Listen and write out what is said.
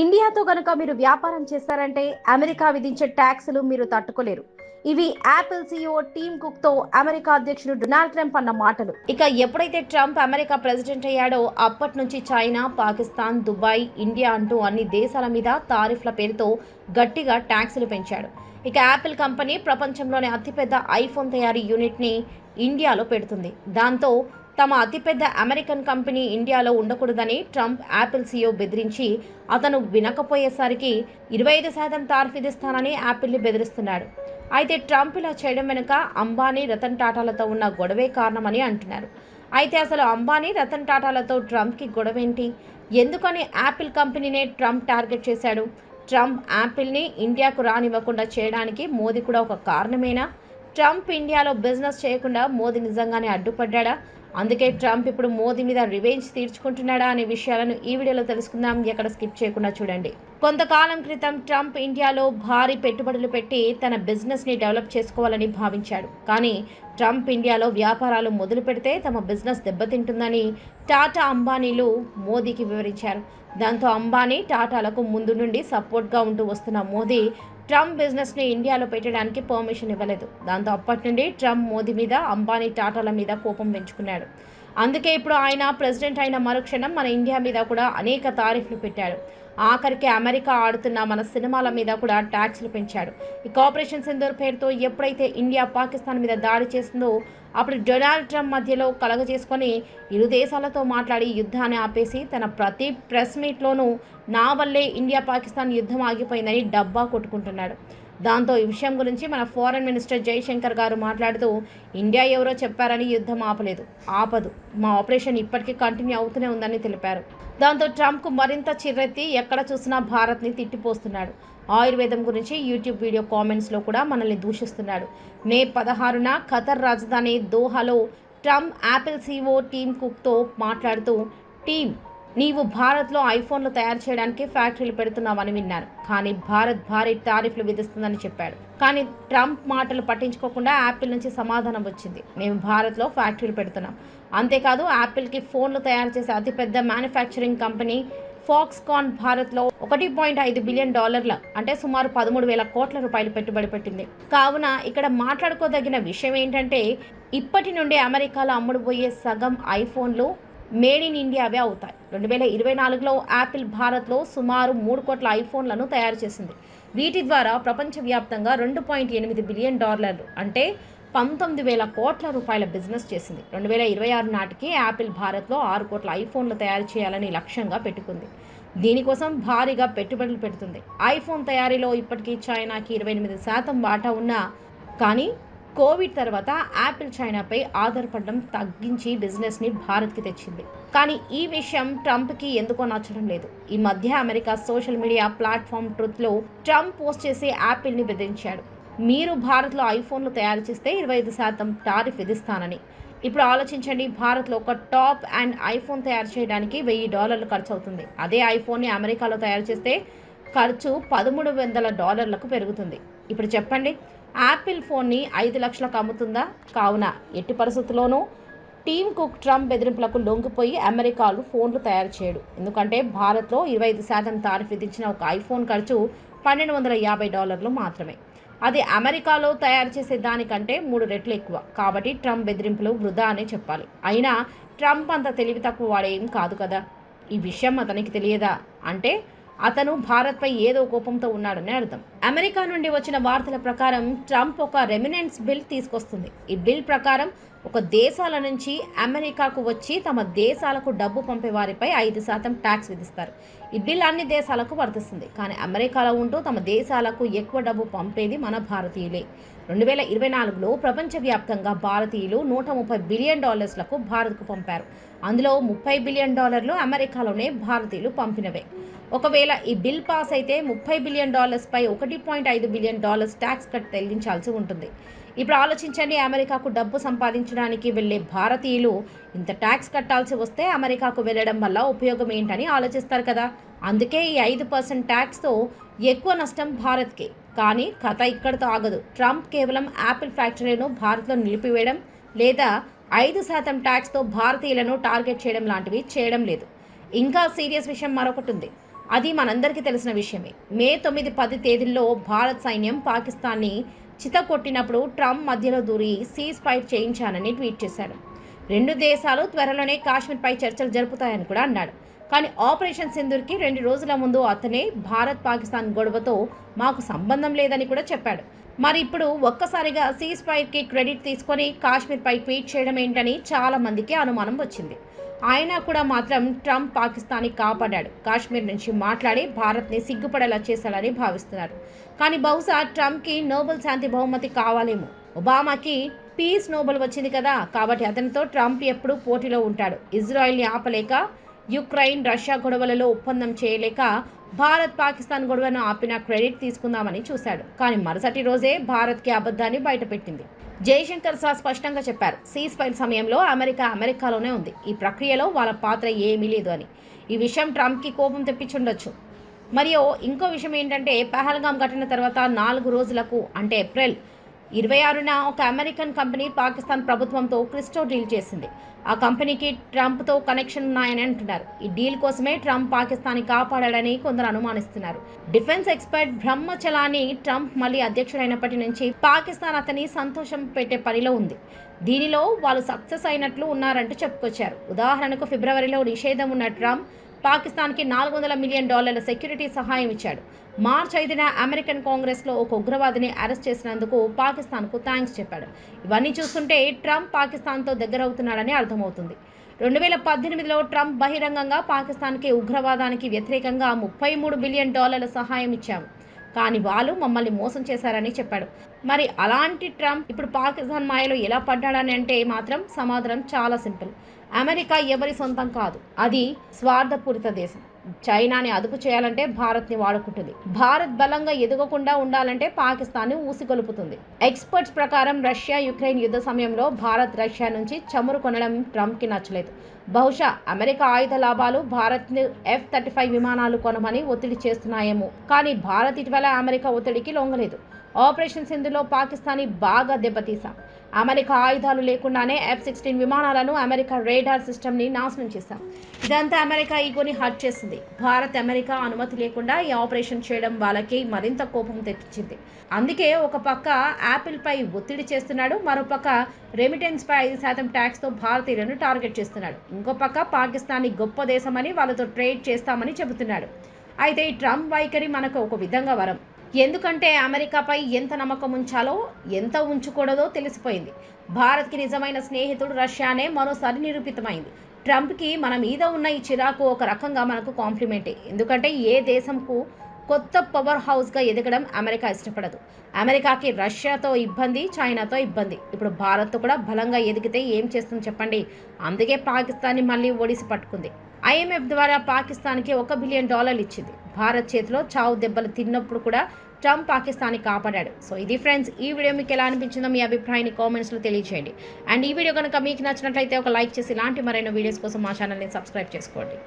ఇండియాతో గనుక మీరు వ్యాపారం చేస్తారంటే అమెరికా విధించే ట్యాక్స్లు మీరు తట్టుకోలేరు. ఇవి యాపిల్ సిఇఓ టీమ్ కుక్తో అమెరికా అధ్యక్షుడు డొనాల్డ్ ట్రంప్ అన్న మాటలు. ఇక ఎప్పుడైతే ట్రంప్ అమెరికా ప్రెసిడెంట్ అయ్యాడో అప్పటి నుంచి చైనా పాకిస్తాన్ దుబాయ్ ఇండియా అంటూ అన్ని దేశాల మీద తారిఫ్ల పేరుతో గట్టిగా ట్యాక్సులు పెంచాడు. ఇక యాపిల్ కంపెనీ ప్రపంచంలోనే అతిపెద్ద ఐఫోన్ తయారీ యూనిట్ని ఇండియాలో పెడుతుంది. దాంతో తమ అతిపెద్ద అమెరికన్ కంపెనీ ఇండియాలో ఉండకూడదని ట్రంప్ యాపిల్ సీఈఓ బెదిరించి అతను వినకపోయేసరికి ఇరవై ఐదు శాతం తార్ఫిదిస్తానని విధిస్తానని యాపిల్ని బెదిరిస్తున్నాడు. అయితే ట్రంప్ ఇలా చేయడం వెనుక అంబానీ రతన్ టాటాలతో ఉన్న గొడవే కారణమని అంటున్నారు. అయితే అసలు అంబానీ రతన్ టాటాలతో ట్రంప్కి గొడవేంటి? ఎందుకని యాపిల్ కంపెనీనే ట్రంప్ టార్గెట్ చేశాడు? ట్రంప్ యాపిల్ని ఇండియాకు రానివ్వకుండా చేయడానికి మోదీ కూడా ఒక కారణమేనా? ట్రంప్ ఇండియాలో బిజినెస్ చేయకుండా మోదీ నిజంగానే అడ్డుపడ్డా అందుకే ట్రంప్ ఇప్పుడు మోదీ మీద రివెంజ్ తీర్చుకుంటున్నాడా అనే విషయాలను ఈ వీడియోలో తెలుసుకుందాం. ఎక్కడ స్కిప్ చేయకుండా చూడండి. కొంతకాలం క్రితం ట్రంప్ ఇండియాలో భారీ పెట్టుబడులు పెట్టి తన బిజినెస్ని డెవలప్ చేసుకోవాలని భావించాడు. కానీ ట్రంప్ ఇండియాలో వ్యాపారాలు మొదలు పెడితే తమ బిజినెస్ దెబ్బతింటుందని టాటా అంబానీలు మోదీకి వివరించారు. దాంతో అంబానీ టాటాలకు ముందు నుండి సపోర్ట్గా ఉంటూ వస్తున్న మోదీ ట్రంప్ బిజినెస్ని ఇండియాలో పెట్టడానికి పర్మిషన్ ఇవ్వలేదు. దాంతో అప్పటి నుండి ట్రంప్ మోదీ మీద అంబానీ టాటాల మీద కోపం పెంచుకున్నాడు. అందుకే ఇప్పుడు ఆయన ప్రెసిడెంట్ అయిన మరుక్షణం మన ఇండియా మీద కూడా అనేక తారీఫ్లు పెట్టాడు. ఆఖరికి అమెరికా ఆడుతున్న మన సినిమాల మీద కూడా ట్యాక్స్లు పెంచాడు. ఈ ఆపరేషన్ సింధూర్ పేరుతో ఎప్పుడైతే ఇండియా పాకిస్తాన్ మీద దాడి చేసిందో అప్పుడు డొనాల్డ్ ట్రంప్ మధ్యలో కలగజేసుకొని ఇరు దేశాలతో మాట్లాడి యుద్ధాన్ని ఆపేసి తన ప్రతి ప్రెస్ మీట్లోనూ నా వల్లే ఇండియా పాకిస్తాన్ యుద్ధం ఆగిపోయిందని డబ్బా కొట్టుకుంటున్నాడు. దాంతో ఈ విషయం గురించి మన ఫారెన్ మినిస్టర్ జైశంకర్ గారు మాట్లాడుతూ ఇండియా ఎవరో చెప్పారని యుద్ధం ఆపలేదు. ఆపదు. మా ఆపరేషన్ ఇప్పటికీ కంటిన్యూ అవుతూనే ఉందని తెలిపారు. దాంతో ట్రంప్కు మరింత చిర్రెత్తి ఎక్కడ చూసినా భారత్ని తిట్టిపోస్తున్నాడు. ఆయుర్వేదం గురించి యూట్యూబ్ వీడియో కామెంట్స్లో కూడా మనల్ని దూషిస్తున్నాడు. మే పదహారున ఖతర్ రాజధాని దోహాలో ట్రంప్ యాపిల్ సీఓ టీమ్ కుక్తో మాట్లాడుతూ టీమ్ నీవు భారత్లో ఐఫోన్లు తయారు చేయడానికి ఫ్యాక్టరీలు పెడుతున్నావని విన్నారు. కానీ భారత్ భారీ టారిఫ్లు విధిస్తుందని చెప్పాడు. కానీ ట్రంప్ మాటలు పట్టించుకోకుండా యాపిల్ నుంచి సమాధానం వచ్చింది. మేము భారత్లో ఫ్యాక్టరీలు పెడుతున్నాం. అంతేకాదు యాపిల్కి ఫోన్లు తయారు చేసే అతిపెద్ద మ్యానుఫ్యాక్చరింగ్ కంపెనీ ఫాక్స్కాన్ భారత్లో ఒకటి పాయింట్ ఐదు బిలియన్ డాలర్ల అంటే సుమారు పదమూడు వేల కోట్ల రూపాయలు పెట్టుబడి పెట్టింది. కావున ఇక్కడ మాట్లాడుకోదగిన విషయం ఏంటంటే ఇప్పటి నుండి అమెరికాలో అమ్ముడుపోయే సగం ఐఫోన్లు మేడ్ ఇన్ ఇండియావే అవుతాయి. రెండు వేల ఇరవై నాలుగులో యాపిల్ భారత్లో సుమారు మూడు కోట్ల ఐఫోన్లను తయారు చేసింది. వీటి ద్వారా ప్రపంచవ్యాప్తంగా రెండు పాయింట్ ఎనిమిది బిలియన్ డాలర్లు అంటే పంతొమ్మిది వేల కోట్ల రూపాయల బిజినెస్ చేసింది. రెండు వేల ఇరవై ఆరు నాటికి యాపిల్ భారత్లో ఆరు కోట్ల ఐఫోన్లు తయారు చేయాలని లక్ష్యంగా పెట్టుకుంది. దీనికోసం భారీగా పెట్టుబడులు పెడుతుంది. ఐఫోన్ తయారీలో ఇప్పటికీ చైనాకి ఇరవై ఎనిమిది శాతం వాటా ఉన్నా కానీ కోవిడ్ తర్వాత యాపిల్ చైనాపై ఆధారపడడం తగ్గించి బిజినెస్ని భారత్కి తెచ్చింది. కానీ ఈ విషయం ట్రంప్కి ఎందుకో నచ్చడం లేదు. ఈ మధ్య అమెరికా సోషల్ మీడియా ప్లాట్ఫామ్ ట్రూత్లో ట్రంప్ పోస్ట్ చేసి యాపిల్ని బెదిరించాడు. మీరు భారత్లో ఐఫోన్లు తయారు చేస్తే ఇరవై ఐదు శాతం టారిఫ్ విధిస్తానని. ఇప్పుడు ఆలోచించండి భారత్లో ఒక టాప్ అండ్ ఐఫోన్ తయారు చేయడానికి వెయ్యి డాలర్లు ఖర్చు అవుతుంది. అదే ఐఫోన్ని అమెరికాలో తయారు చేస్తే ఖర్చు పదమూడు వందల డాలర్లకు పెరుగుతుంది. ఇప్పుడు చెప్పండి యాపిల్ ఫోన్ని ఐదు లక్షలకు అమ్ముతుందా? కావున ఎట్టి పరిస్థితుల్లోనూ టీమ్ కుక్ ట్రంప్ బెదిరింపులకు లొంగిపోయి అమెరికాలో ఫోన్లు తయారు చేయడు. ఎందుకంటే భారత్లో ఇరవై ఐదు శాతం తారీఫ్ విధించిన ఒక ఐఫోన్ ఖర్చు పన్నెండు వందల యాభై డాలర్లు మాత్రమే. అది అమెరికాలో తయారు చేసే దానికంటే మూడు రెట్లు ఎక్కువ. కాబట్టి ట్రంప్ బెదిరింపులు వృధా అనే చెప్పాలి. అయినా ట్రంప్ అంత తెలివి తక్కువ వాడేం కాదు కదా? ఈ విషయం అతనికి తెలియదా? అంటే అతను భారత్పై ఏదో కోపంతో ఉన్నాడని అర్థం. అమెరికా నుండి వచ్చిన వార్తల ప్రకారం ట్రంప్ ఒక రెమినెన్స్ బిల్ తీసుకొస్తుంది. ఈ బిల్ ప్రకారం ఒక దేశాల నుంచి అమెరికాకు వచ్చి తమ దేశాలకు డబ్బు పంపే వారిపై ఐదు శాతం ట్యాక్స్ విధిస్తారు. ఈ బిల్ అన్ని దేశాలకు వర్తిస్తుంది. కానీ అమెరికాలో ఉంటూ తమ దేశాలకు ఎక్కువ డబ్బు పంపేది మన భారతీయులే. రెండు వేల ఇరవై నాలుగులో ప్రపంచవ్యాప్తంగా భారతీయులు నూట ముప్పై బిలియన్ డాలర్స్లకు భారత్కు పంపారు. అందులో ముప్పై బిలియన్ డాలర్లు అమెరికాలోనే భారతీయులు పంపినవే. ఒకవేళ ఈ బిల్ పాస్ అయితే ముప్పై బిలియన్ డాలర్స్ పై ఒకటి పాయింట్ ఐదు బిలియన్ డాలర్స్ ట్యాక్స్ కట్ చెల్లించాల్సి ఉంటుంది. ఇప్పుడు ఆలోచించండి అమెరికాకు డబ్బు సంపాదించడానికి వెళ్ళే భారతీయులు ఇంత ట్యాక్స్ కట్టాల్సి వస్తే అమెరికాకు వెళ్ళడం వల్ల ఉపయోగం ఏంటని ఆలోచిస్తారు కదా. అందుకే ఈ ఐదు పర్సెంట్ ట్యాక్స్తో ఎక్కువ నష్టం భారత్కే. కానీ కథ ఇక్కడితో ఆగదు. ట్రంప్ కేవలం యాపిల్ ఫ్యాక్టరీలను భారత్లో నిలిపివేయడం లేదా ఐదు శాతం ట్యాక్స్తో భారతీయులను టార్గెట్ చేయడం లాంటివి చేయడం లేదు. ఇంకా సీరియస్ విషయం మరొకటి ఉంది. అది మనందరికీ తెలిసిన విషయమే. మే తొమ్మిది పది తేదీల్లో భారత్ సైన్యం పాకిస్తాన్ని చితకొట్టినప్పుడు ట్రంప్ మధ్యలో దూరి సీజ్ ఫైర్ చేయించానని ట్వీట్ చేశాడు రెండు దేశాలు త్వరలోనే కాశ్మీర్పై చర్చలు జరుపుతాయని కూడా అన్నాడు. కానీ ఆపరేషన్ సింధూర్కి రెండు రోజుల ముందు అతనే భారత్ పాకిస్తాన్ గొడవతో మాకు సంబంధం లేదని కూడా చెప్పాడు. మరి ఇప్పుడు ఒక్కసారిగా సీజ్ ఫైర్కి క్రెడిట్ తీసుకొని కాశ్మీర్పై ట్వీట్ చేయడం ఏంటని చాలా మందికి అనుమానం వచ్చింది. ఆయన కూడా మాత్రం ట్రంప్ పాకిస్తాన్ని కాపాడాడు. కాశ్మీర్ నుంచి మాట్లాడి భారత్ని సిగ్గుపడేలా చేశాడని భావిస్తున్నారు. కానీ బహుశా ట్రంప్కి నోబెల్ శాంతి బహుమతి కావాలేమో. ఒబామాకి పీస్ నోబెల్ వచ్చింది కదా. కాబట్టి అతనితో ట్రంప్ ఎప్పుడూ పోటీలో ఉంటాడు. ఇజ్రాయెల్ని ఆపలేక యుక్రెయిన్ రష్యా గొడవలలో ఒప్పందం చేయలేక భారత్ పాకిస్తాన్ గొడవను ఆపిన క్రెడిట్ తీసుకుందామని చూశాడు. కానీ మరుసటి రోజే భారత్కి అబద్ధాన్ని బయటపెట్టింది. జయశంకర్ సా స్పష్టంగా చెప్పారు. సీజ్ ఫైర్ సమయంలో అమెరికా అమెరికాలోనే ఉంది. ఈ ప్రక్రియలో వాళ్ళ పాత్ర ఏమీ లేదు అని. ఈ విషయం ట్రంప్కి కోపం తెప్పించుండొచ్చు. మరియు ఇంకో విషయం ఏంటంటే పహల్గాం ఘటన తర్వాత నాలుగు రోజులకు అంటే ఏప్రిల్ ఇరవై ఆరున ఒక అమెరికన్ కంపెనీ పాకిస్తాన్ ప్రభుత్వంతో క్రిస్టో డీల్ చేసింది. ఆ కంపెనీకి ట్రంప్తో కనెక్షన్ ఉన్నాయని అంటున్నారు. ఈ డీల్ కోసమే ట్రంప్ పాకిస్తాన్ని కాపాడాడని కొందరు అనుమానిస్తున్నారు. డిఫెన్స్ ఎక్స్పర్ట్ బ్రహ్మచలాని ట్రంప్ మళ్ళీ అధ్యక్షుడైనప్పటి నుంచి పాకిస్తాన్ అతని సంతోషం పెట్టే పనిలో ఉంది. దీనిలో వాళ్ళు సక్సెస్ అయినట్లు ఉన్నారంటూ చెప్పుకొచ్చారు. ఉదాహరణకు ఫిబ్రవరిలో నిషేధం ఉన్న ట్రంప్ పాకిస్తాన్కి నాలుగు వందల మిలియన్ డాలర్ల సెక్యూరిటీ సహాయం ఇచ్చాడు. మార్చ్ ఐదున అమెరికన్ కాంగ్రెస్లో ఒక ఉగ్రవాదిని అరెస్ట్ చేసినందుకు పాకిస్తాన్కు థ్యాంక్స్ చెప్పాడు. ఇవన్నీ చూస్తుంటే ట్రంప్ పాకిస్తాన్తో దగ్గరవుతున్నాడని అర్థమవుతుంది. రెండు వేల పద్దెనిమిదిలో ట్రంప్ బహిరంగంగా పాకిస్తాన్కి ఉగ్రవాదానికి వ్యతిరేకంగా ముప్పై మూడు బిలియన్ డాలర్ల సహాయం ఇచ్చాము కానీ వాళ్ళు మమ్మల్ని మోసం చేశారని చెప్పాడు. మరి అలాంటి ట్రంప్ ఇప్పుడు పాకిస్తాన్ మాయలో ఎలా పడ్డాడని అంటే మాత్రం సమాధానం చాలా సింపుల్. అమెరికా ఎవరి సొంతం కాదు. అది స్వార్థపూరిత దేశం. చైనాని అదుపు చేయాలంటే భారత్ని వాడుకుంటుంది. భారత్ బలంగా ఎదగకుండా ఉండాలంటే పాకిస్తాన్ని ఊసిగొలుపుతుంది. ఎక్స్పర్ట్స్ ప్రకారం రష్యా యుక్రెయిన్ యుద్ధ సమయంలో భారత్ రష్యా నుంచి చమురు కొనడం ట్రంప్కి నచ్చలేదు. బహుశా అమెరికా ఆయుధ లాభాలు భారత్ని ఎఫ్ థర్టీ ఫైవ్ విమానాలు కొనమని ఒత్తిడి చేస్తున్నాయేమో. కానీ భారత్ ఇటీవల అమెరికా ఒత్తిడికి లొంగలేదు. ఆపరేషన్ సింధులో పాకిస్తానీ బాగా దెబ్బతీశాం. అమెరికా ఆయుధాలు లేకుండానే ఎఫ్ సిక్స్టీన్ విమానాలను అమెరికా రేడార్ సిస్టమ్ని నాశనం చేశాం. ఇదంతా అమెరికా ఈగోని హర్ట్ చేసింది. భారత్ అమెరికా అనుమతి లేకుండా ఈ ఆపరేషన్ చేయడం వాళ్ళకి మరింత కోపం తెప్పించింది. అందుకే ఒక పక్క యాపిల్పై ఒత్తిడి చేస్తున్నాడు మరోపక్క రెమిటెన్స్పై ఐదు శాతం ట్యాక్స్తో భారతీయులను టార్గెట్ చేస్తున్నాడు. ఇంకో పక్క పాకిస్తాన్ని గొప్ప దేశమని వాళ్ళతో ట్రేడ్ చేస్తామని చెబుతున్నాడు. అయితే ఈ ట్రంప్ వైఖరి మనకు ఒక విధంగా వరం. ఎందుకంటే అమెరికాపై ఎంత నమ్మకం ఉంచాలో ఎంత ఉంచకూడదో తెలిసిపోయింది. భారత్కి నిజమైన స్నేహితుడు రష్యానే మరోసారి నిరూపితమైంది. ట్రంప్కి మన మీద ఉన్న ఈ చిరాకు ఒక రకంగా మనకు కాంప్లిమెంటే. ఎందుకంటే ఏ దేశంకు కొత్త పవర్ హౌస్గా ఎదగడం అమెరికా ఇష్టపడదు. అమెరికాకి రష్యాతో ఇబ్బంది చైనాతో ఇబ్బంది. ఇప్పుడు భారత్తో కూడా బలంగా ఎదిగితే ఏం చేస్తుంది చెప్పండి? అందుకే పాకిస్తాన్ని మళ్ళీ ఒడిసి పట్టుకుంది. ఐఎంఎఫ్ ద్వారా పాకిస్తాన్కి ఒక బిలియన్ డాలర్లు ఇచ్చింది. భారత్ చేతిలో చావు దెబ్బలు తిన్నప్పుడు కూడా ట్రంప్ పాకిస్తాన్ని కాపాడాడు. సో ఇది ఫ్రెండ్స్ ఈ వీడియో మీకు ఎలా అనిపించిందో మీ అభిప్రాయాన్ని కామెంట్స్లో తెలియజేయండి అండ్ ఈ వీడియో కనుక మీకు నచ్చినట్లయితే ఒక లైక్ చేసి ఇలాంటి మరైన వీడియోస్ కోసం మా ఛానల్ని సబ్స్క్రైబ్ చేసుకోండి.